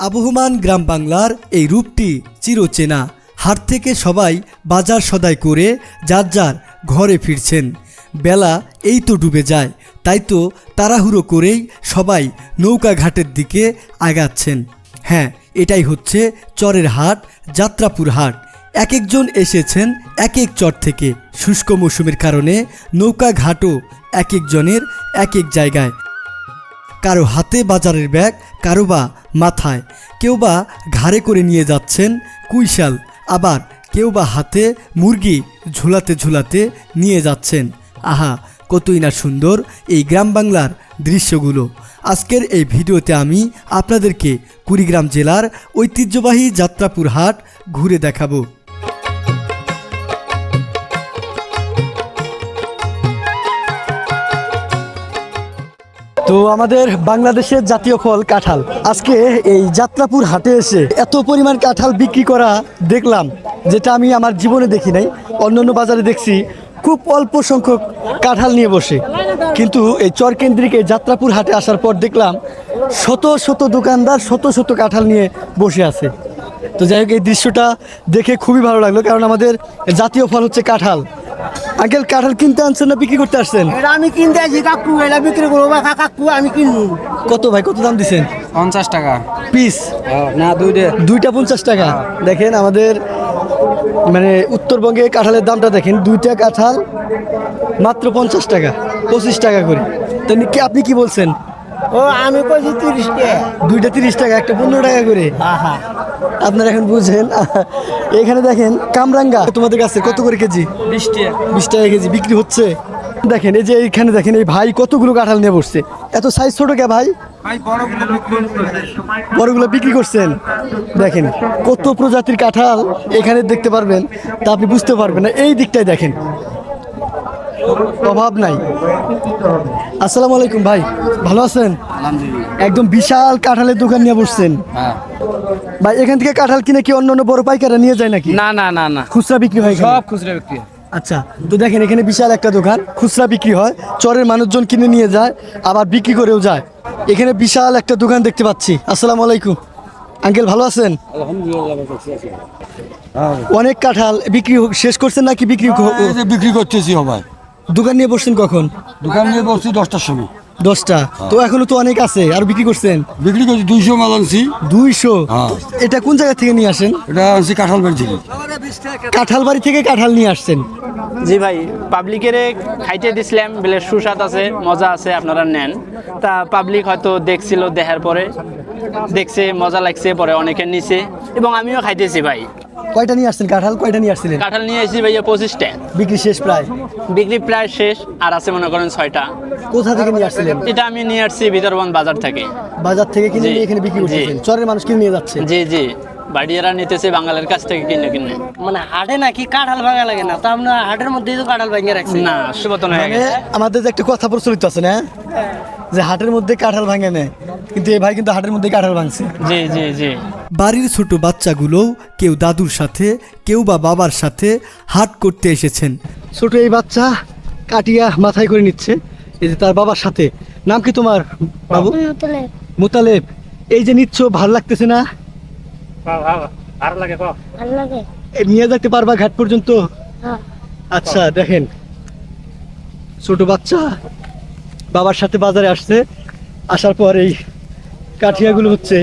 আবহমান গ্রাম বাংলার এই রূপটি চিরচেনা। হাট থেকে সবাই বাজার সদাই করে যার যার ঘরে ফিরছেন। বেলা এই তো ডুবে যায়, তাই তো তাড়াহুড়ো করেই সবাই নৌকা ঘাটের দিকে আগাচ্ছেন। হ্যাঁ এটাই হচ্ছে চরের হাট, যাত্রাপুর হাট। এক একজন এসেছেন এক এক চর থেকে। শুষ্ক মৌসুমের কারণে নৌকা ঘাটও এক একজনের এক এক জায়গায় কারও হাতে বাজারের ব্যাগ, কারও বা মাথায়। কেউ বা ঘাড়ে করে নিয়ে যাচ্ছেন কুইশাল, আবার কেউ বা হাতে মুরগি ঝুলাতে ঝুলাতে নিয়ে যাচ্ছেন। আহা, কতই না সুন্দর এই গ্রাম বাংলার দৃশ্যগুলো। আজকের এই ভিডিওতে আমি আপনাদেরকে কুড়িগ্রাম জেলার ঐতিহ্যবাহী যাত্রাপুর হাট ঘুরে দেখাবো। তো আমাদের বাংলাদেশের জাতীয় ফল কাঁঠাল। আজকে এই যাত্রাপুর হাটে এসে এত পরিমাণ কাঁঠাল বিক্রি করা দেখলাম, যেটা আমি আমার জীবনে দেখি নাই। অন্যান্য বাজারে দেখছি খুব অল্প সংখ্যক কাঁঠাল নিয়ে বসে। কিন্তু এই চরকেন্দ্রিক এই যাত্রাপুর হাটে আসার পর দেখলাম, শত শত দোকানদার শত শত কাঁঠাল নিয়ে বসে আছে। তো যাই হোক, এই দৃশ্যটা দেখে খুবই ভালো লাগল, কারণ আমাদের জাতীয় ফল হচ্ছে কাঁঠাল। আঙ্কেল কাঁঠাল কিনতে আনছেন না বিক্রি করতে আসছেন? এটা আমি কিনতে আছি কাকু এটা বিক্রি করব বা কাকু আমি কিনবো। কত ভাই কত দাম দিছেন? পঞ্চাশ টাকা। পিস? না দুইটা দুইটা পঞ্চাশ টাকা। দেখেন আমাদের মানে উত্তরবঙ্গে কাঁঠালের দামটা দেখেন দুইটা কাঁঠাল মাত্র পঞ্চাশ টাকা পঁচিশ টাকা করে। তো কি আপনি কি বলছেন? ও আমি কইছি তিরিশ টাকা। দুইটা তিরিশ টাকা একটা পনেরো টাকা করে। আপনারা এখন বুঝেন। এখানে দেখেন কামরাঙ্গা। তোমাদের কাছে কত করে কেজি? বিশ টাকা। বিশ টাকা কেজি বিক্রি হচ্ছে। দেখেন এই যে এইখানে দেখেন এই ভাই কতগুলো কাঁঠাল নিয়ে বসছে। এত সাইজ ছোট কে ভাই? ভাই বড়গুলো বিক্রি করতে বড়গুলো বিক্রি করছেন। দেখেন কত প্রজাতির কাঁঠাল এখানে দেখতে পারবেন। তা আপনি বুঝতে পারবেন না। এই দিকটাই দেখেন। অভাব নাই। আসসালামু আলাইকুম ভাই ভালো আছেন? একদম বিশাল কাঁঠালের দোকান নিয়ে বসছেন। হ্যাঁ। ভাই এখান থেকে কাঁঠাল কিনে কি অন্য অন্য বড় পাইকাররা নিয়ে যায় নাকি? না না না না। খুচরা বিক্রি হয় সব খুচরা বিক্রি আচ্ছা তো দেখেন এখানে বিশাল একটা দোকান খুচরা বিক্রি হয়। চরের মানুষজন কিনে নিয়ে যায় আবার বিক্রি করেও যায়। এখানে বিশাল একটা দোকান দেখতে পাচ্ছি। আসসালামু আলাইকুম। আঙ্কেল ভালো আছেন? অনেক কাঁঠাল বিক্রি শেষ করছেন নাকি বিক্রি বিক্রি করতেছি সবাই দোকান নিয়ে বসছেন কখন? দোকান নিয়ে বসছি দশটার সময়। দশটা। তো এখনও তো অনেক আছে আর বিক্রি করছেন? বিক্রি করছি দুইশো মাল আনছি। দুইশো? হ্যাঁ। এটা কোন জায়গা থেকে নিয়ে আসেন? এটা আনছি কাঁঠাল বাড়ি থেকে। কাঁঠাল বাড়ি থেকে কাঁঠাল নিয়ে আসছেন? জি ভাই পাবলিকের খাইতে দিছিলাম বেলে সুস্বাদ আছে মজা আছে আপনারা নেন। তা পাবলিক হয়তো দেখছিল দেখার পরে দেখছে মজা লাগছে পরে অনেকে নিছে এবং আমিও খাইতেছি ভাই। কয়টা নিয়ে আসছেন? কাঁঠাল কয়টা নিয়ে আসছিলেন? কাঁঠাল নিয়ে এসেছি ভাইয়া পঁচিশটা বিক্রি শেষ প্রায়? বিক্রি প্রায় শেষ আর আছে মনে করেন ছয়টা। কোথা থেকে নিয়ে আসছিলেন? এটা আমি নিয়ে আসছি বিদর্বন বাজার থেকে। বাজার থেকে কিনে নিয়ে এখানে বিক্রি করছেন চরের মানুষ কিনে নিয়ে যাচ্ছে। জি জি। বাড়িয়ারা নিতেছে বাঙালির কাছ থেকে কিনে কিনে। মানে হাটে নাকি কাঁঠাল ভাঙা লাগে না? তা আপনার হাটের মধ্যেই তো কাঁঠাল ভাঙিয়ে রাখছে। না সুবতন হয়ে মানে গেছে আমাদের যে একটা কথা প্রচলিত আছে না? যে হাটের মধ্যে কাঁঠাল ভাঙে নেয় কিন্তু এই ভাই কিন্তু হাটের মধ্যে কাঁঠাল ভাঙছে। জি জি জি। বাড়ির ছোট বাচ্চাগুলোও কেউ দাদুর সাথে কেউ বা বাবার সাথে হাট করতে এসেছেন। ছোট এই বাচ্চা কাটিয়া মাথায় করে নিচ্ছে। এই যে তার বাবার সাথে। নাম কি তোমার বাবু? মোতালেব। এই যে নিচ্ছ ভালো লাগতেছে না? ভালো লাগে এ, নিয়ে যেতে পারবা ঘাট পর্যন্ত? হ্যাঁ। আচ্ছা দেখেন। ছোট বাচ্চা বাবার সাথে বাজারে আসছে। আসার পর এই কাঠিয়াগুলো হচ্ছে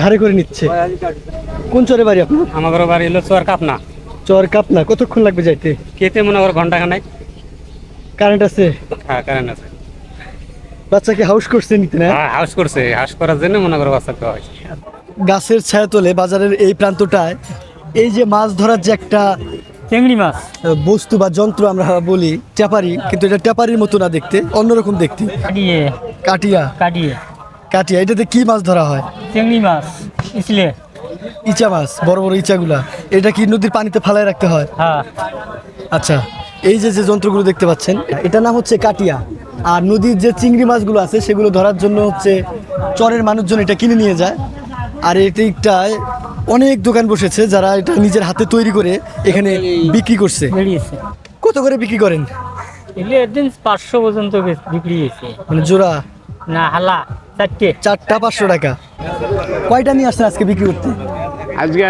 ঘাড়ে করে নিচ্ছে। কোন চরে বাড়ি আপনার? আমার বাড়ি হলো চোয়ার কাপনা। চর কাপনা কতক্ষণ লাগবে যাইতে? কেতে মনে করো ঘণ্টা খানাই কারেন্ট আছে? হ্যাঁ কারেন্ট আছে। বাচ্চাকে হাউস করছে নিতে না? হ্যাঁ হাউস করছে। হাউস করার জন্য মনে করো বাচ্চা দেওয়া হয়েছে গাছের ছায়া তোলে বাজারের এই প্রান্তটায় এই যে মাছ ধরার যে একটা চিংড়ি মাছ। বস্তু বা যন্ত্র আমরা বলি ট্যাপারি কিন্তু এটা ট্যাপারির মতো না দেখতে অন্যরকম দেখতে। কাটিয়ে। কাটিয়া? কাটিয়ে। কাটিয়া এটাতে কি মাছ ধরা হয়? চিংড়ি মাছ ইসলে ইচা মাছ বড় বড় ইচাগুলা। এটা কি নদীর পানিতে ফালায় রাখতে হয়? হ্যাঁ। আচ্ছা এই যে যে যন্ত্রগুলো দেখতে পাচ্ছেন এটা নাম হচ্ছে কাটিয়া। আর নদীর যে চিংড়ি মাছগুলো আছে সেগুলো ধরার জন্য হচ্ছে চরের মানুষজন এটা কিনে নিয়ে যায়। আর এটাই অনেক দোকান বসেছে যারা এটা নিজের হাতে তৈরি করে এখানে বিক্রি করছে। বেরিয়েছে। কত করে বিক্রি করেন? এগুলো একদিন পাঁচশো পর্যন্ত বিক্রি হয়েছে। মানে জোড়া? না হালা চারটে। চারটা পাঁচশো টাকা। কয়টা নিয়ে আসছেন আজকে বিক্রি করতে? আজকে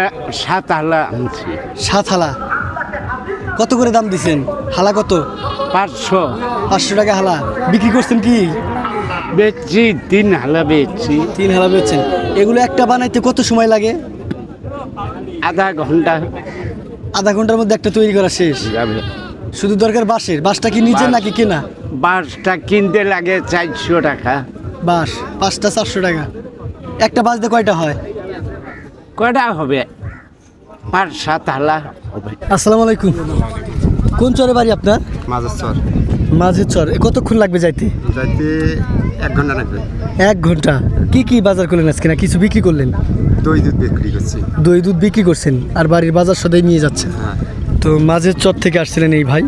সাত আহলা আনছি। সাত হালা। কত করে দাম দিছেন? হালা কত? পাঁচশো। পাঁচশো টাকা হালা। বিক্রি করছেন কি? বেচছি তিন হালা বেচছি। তিন হালা বেচছেন। এগুলো একটা বানাইতে কত সময় লাগে? আধা ঘণ্টা। আধা ঘণ্টার মধ্যে একটা তৈরি করা শেষ। যাবে। শুধু দরকার বাঁশের। বাঁশটা কি নিজের বাঁশ। নাকি কেনা? বাঁশটা কিনতে লাগে চারশো টাকা। বাঁশ পাঁচটা চারশো টাকা। একটা বাঁশ দিয়ে কয়টা হয়? কয়টা হবে? পাঁচ সাত হালা হবে। আসসালামু আলাইকুম। কোন চরে বাড়ি আপনার? মাঝের চর। মাঝের চর। এ কতক্ষণ লাগবে যাইতে? যাইতে এক ঘণ্টা লাগবে। এক ঘণ্টা? কি কি বাজার করলেন আজকে না কিছু বিক্রি করলেন? দই দুধ বিক্রি করছি। দই দুধ বিক্রি করছেন আর বাড়ির বাজার সদাই নিয়ে যাচ্ছেন হ্যাঁ। তো মাঝের চর থেকে আসছিলেন এই ভাই।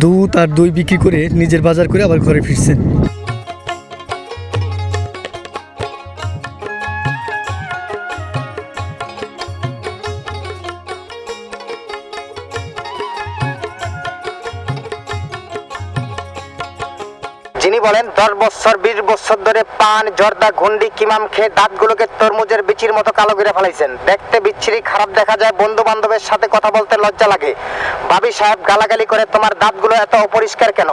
দুধ আর দই বিক্রি করে নিজের বাজার করে আবার ঘরে ফিরছেন। যিনি বলেন দশ বছর বিশ বছর ধরে পান জর্দা ঘুন্ডি কিমাম খেয়ে দাঁতগুলোকে তরমুজের বিচির মতো কালো করে ফেলাইছেন। দেখতে বিচ্ছিরি খারাপ দেখা যায় বন্ধু বান্ধবের সাথে কথা বলতে লজ্জা লাগে। ভাবি সাহেব গালাগালি করে তোমার দাঁতগুলো এত অপরিষ্কার কেন?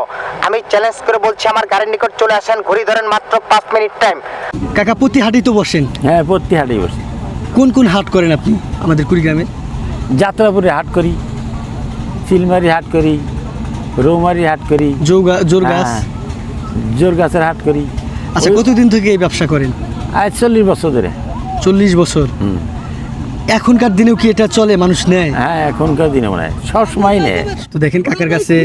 আমি চ্যালেঞ্জ করে বলছি আমার গাড়ির নিকট চলে আসেন ঘড়ি ধরেন মাত্র পাঁচ মিনিট টাইম কাকা প্রতি হাটই তো বসেন? হ্যাঁ প্রতি হাটে বসে। কোন কোন হাট করেন আপনি আমাদের কুড়িগ্রামে? যাত্রাপুরে হাট করি চিলমারি হাট করি রৌমারি হাট করি। জোগা জোর গাছ জোর গাছের হাট করি। আচ্ছা কতদিন থেকে এই ব্যবসা করেন? আজ চল্লিশ বছর ধরে। চল্লিশ বছর। এখনকার দিনেও কি এটা চলে মানুষ নেয়? হ্যাঁ এখনকার দিনে মনে হয় সব সময় নেয়। তো দেখেন কাকার কাছে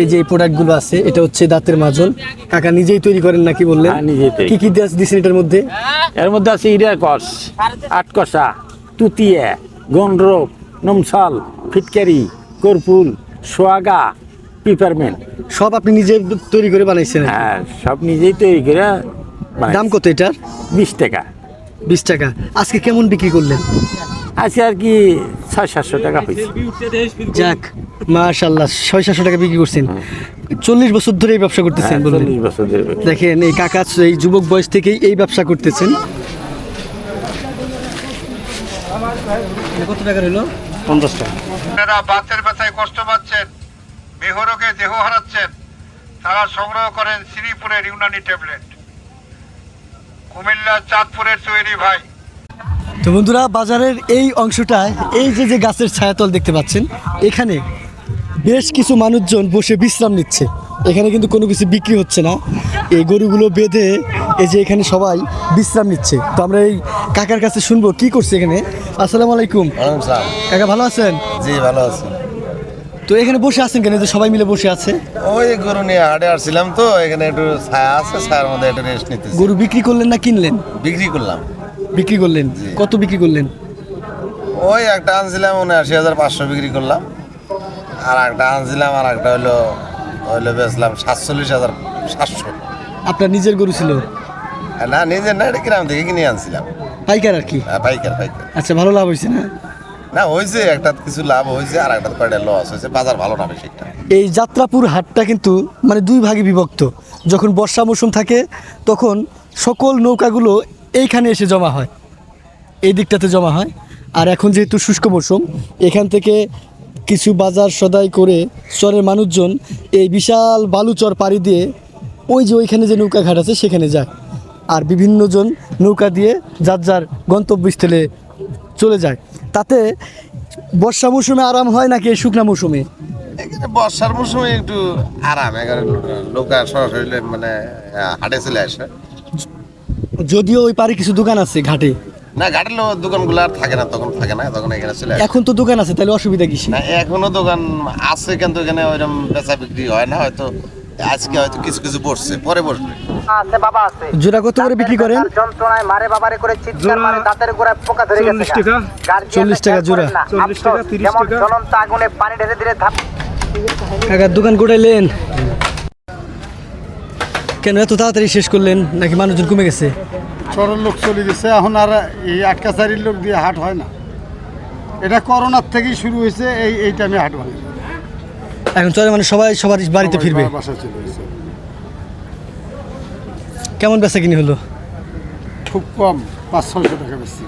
এই যে প্রোডাক্টগুলো আছে এটা হচ্ছে দাঁতের মাজন কাকা নিজেই তৈরি করেন নাকি বললেন? হ্যাঁ, নিজেই তৈরি। কি কি দিয়ে দিচ্ছেন এটার মধ্যে? এর মধ্যে আছে ইরিয়ার কস আটকষা তুতিয়া গনরোপ নমসাল ফিটকারি কর্পুল সোয়াগা পিপারমেন্ট সব আপনি নিজে তৈরি করে বানাইছেন? হ্যাঁ সব নিজেই তৈরি করে দাম কত এটার? বিশ টাকা। বিশ টাকা। আজকে কেমন বিক্রি করলেন? আছে আর কি ছয় সাতশো টাকা হয়েছে যাক মাশাল্লাহ ছয় সাতশো টাকা বিক্রি করছেন। চল্লিশ বছর ধরে এই ব্যবসা করতেছেন হ্যাঁ, চল্লিশ বছর ধরে। দেখেন এই কাকা এই যুবক বয়স থেকেই এই ব্যবসা করতেছেন। কত টাকা রইল? পঞ্চাশ টাকা বাতের ব্যথায় কষ্ট পাচ্ছেন? মেহরোগে দেহ হারাচ্ছেন। তারা সংগ্রহ করেন শ্রীপুরের ইউনানি ট্যাবলেট। কুমিল্লা চাঁদপুরের তৈরি ভাই। তো বন্ধুরা বাজারের এই অংশটায় এই যে যে গাছের ছায়াতল দেখতে পাচ্ছেন এখানে বেশ কিছু মানুষজন বসে বিশ্রাম নিচ্ছে। এখানে কিন্তু কোনো কিছু বিক্রি হচ্ছে না। এই গরুগুলো বেঁধে এই যে এখানে সবাই বিশ্রাম নিচ্ছে। তো আমরা এই কাকার কাছে শুনব কি করছে এখানে। আসসালামু আলাইকুম। কাকা ভালো আছেন? জি ভালো আছি। তো এখানে বসে আছেন কেন? যে সবাই মিলে বসে আছে। ওই গরু নিয়ে হাটে আসছিলাম তো এখানে একটু ছায়া আছে ছায়ার মধ্যে একটু রেস্ট নিতেছি। গরু বিক্রি করলেন না কিনলেন? বিক্রি করলাম। বিক্রি করলেন? কত বিক্রি করলেন? ওই একটা আনছিলাম উনআশি হাজার পাঁচশো বিক্রি করলাম। আর একটা আনছিলাম আর একটা হইল হইল বেচলাম সাতচল্লিশ হাজার সাতশো। আপনার নিজের গরু ছিল? না নিজের না এটা গ্রাম থেকে কিনে আনছিলাম। পাইকার আর কি? হ্যাঁ, পাইকার পাইকার। আচ্ছা ভালো লাভ হয়েছে না? না হয়েছে একটা কিছু লাভ হয়েছে আর একটা কয়টা লস হয়েছে বাজার ভালো না বেশি এই যাত্রাপুর হাটটা কিন্তু মানে দুই ভাগে বিভক্ত। যখন বর্ষা মৌসুম থাকে, তখন সকল নৌকাগুলো এইখানে এসে জমা হয়। এই দিকটাতে জমা হয়। আর এখন যেহেতু শুষ্ক মৌসুম, এখান থেকে কিছু বাজার সদাই করে চরের মানুষজন এই বিশাল বালুচর পাড়ি দিয়ে ওই যে ওইখানে যে নৌকা ঘাট আছে, সেখানে যায়। আর বিভিন্নজন নৌকা দিয়ে যার যার গন্তব্যস্থলে চলে যায়। তাতে বর্ষা মৌসুমে আরাম হয় নাকি শুকনা মৌসুমে? বর্ষার মৌসুমে একটু আরাম লোক সরাসরি মানে হাটে চলে আসে। যদিও ওই পারে কিছু দোকান আছে ঘাটে। না ঘাটের দোকানগুলো আর থাকে না তখন থাকে না তখন এখানে চলে এখন তো দোকান আছে তাহলে অসুবিধা কিসে না এখনও দোকান আছে কিন্তু এখানে ওইরকম বেচা বিক্রি হয় না হয়তো আজকে হয়তো কিছু কিছু বসছে পরে বসবে। আছে বাবা আছে। জোড়া কত করে বিক্রি করেন? যন্ত্রণায় মারে বাবারে করে চিৎকার মারে দাঁতের গোড়ায় পোকা ধরে গেছে টাকা। জোড়া। জ্বলন্ত আগুনে পানি ঢেলে দিলে ধাপ কাকার দোকান গোটাইলেন কেন এত তাড়াতাড়ি শেষ করলেন? নাকি মানুষজন কমে গেছে? চরের লোক চলে গেছে এখন আর এই আটকাচারির লোক দিয়ে হাট হয় না। এটা করোনার থেকেই শুরু হয়েছে এই এই টাইমে হাট হয় এখন চলে মানে সবাই সবার বাড়িতে ফিরবে। কেমন বেচা কিনি হলো? খুব কম পাঁচ ছয়শো টাকা বেশি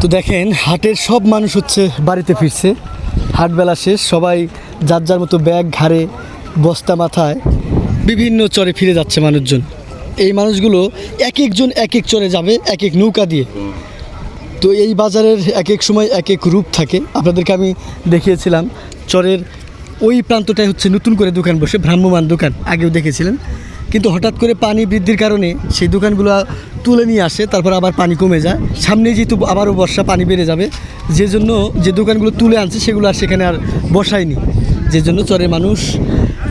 তো দেখেন হাটের সব মানুষ হচ্ছে বাড়িতে ফিরছে। হাটবেলা শেষ সবাই যার যার মতো ব্যাগ ঘাড়ে বস্তা মাথায় বিভিন্ন চরে ফিরে যাচ্ছে মানুষজন। এই মানুষগুলো এক একজন এক এক চরে যাবে এক এক নৌকা দিয়ে। তো এই বাজারের এক এক সময় এক এক রূপ থাকে। আপনাদেরকে আমি দেখিয়েছিলাম চরের ওই প্রান্তটায় হচ্ছে নতুন করে দোকান বসে ভ্রাম্যমান দোকান, আগেও দেখেছিলেন। কিন্তু হঠাৎ করে পানি বৃদ্ধির কারণে সেই দোকানগুলো তুলে নিয়ে আসে, তারপর আবার পানি কমে যায়। সামনে যেহেতু আবারও বর্ষা, পানি বেড়ে যাবে যে জন্য যে দোকানগুলো তুলে আনছে সেগুলো আর সেখানে আর বসায়নি। যে জন্য চরের মানুষ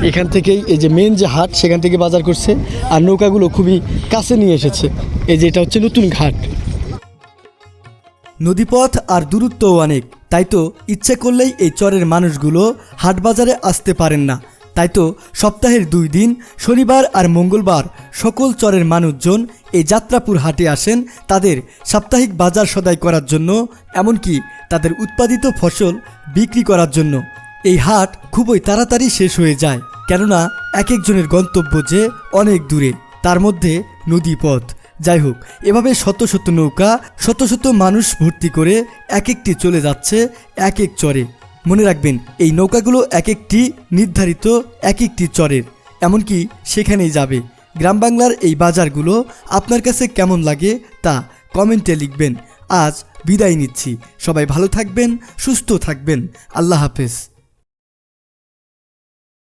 এখান থেকেই, এই যে মেন যে হাট, সেখান থেকে বাজার করছে, আর নৌকাগুলো খুবই কাছে নিয়ে এসেছে। এই যে এটা হচ্ছে নতুন ঘাট। নদীপথ আর দূরত্বও অনেক। তাই তো ইচ্ছে করলেই এই চরের মানুষগুলো হাটবাজারে আসতে পারেন না। তাই তো সপ্তাহের দুই দিন, শনিবার আর মঙ্গলবার সকল চরের মানুষজন এই যাত্রাপুর হাটে আসেন তাদের সাপ্তাহিক বাজার সদাই করার জন্য, এমনকি তাদের উৎপাদিত ফসল বিক্রি করার জন্য। এই হাট খুবই তাড়াতাড়ি শেষ হয়ে যায়, কেননা এক একজনের গন্তব্য যে অনেক দূরে, তার মধ্যে নদীপথ। যাই হোক, এভাবে শত শত নৌকা, শত শত মানুষ ভর্তি করে এক একটি চলে যাচ্ছে এক এক চরে। মনে রাখবেন, এই নৌকাগুলো এক একটি নির্ধারিত এক একটি চরের। এমনকি সেখানেই যাবে। গ্রাম বাংলার এই বাজারগুলো আপনার কাছে কেমন লাগে তা কমেন্টে লিখবেন। আজ বিদায় নিচ্ছি। সবাই ভালো থাকবেন, সুস্থ থাকবেন। আল্লাহ হাফেজ।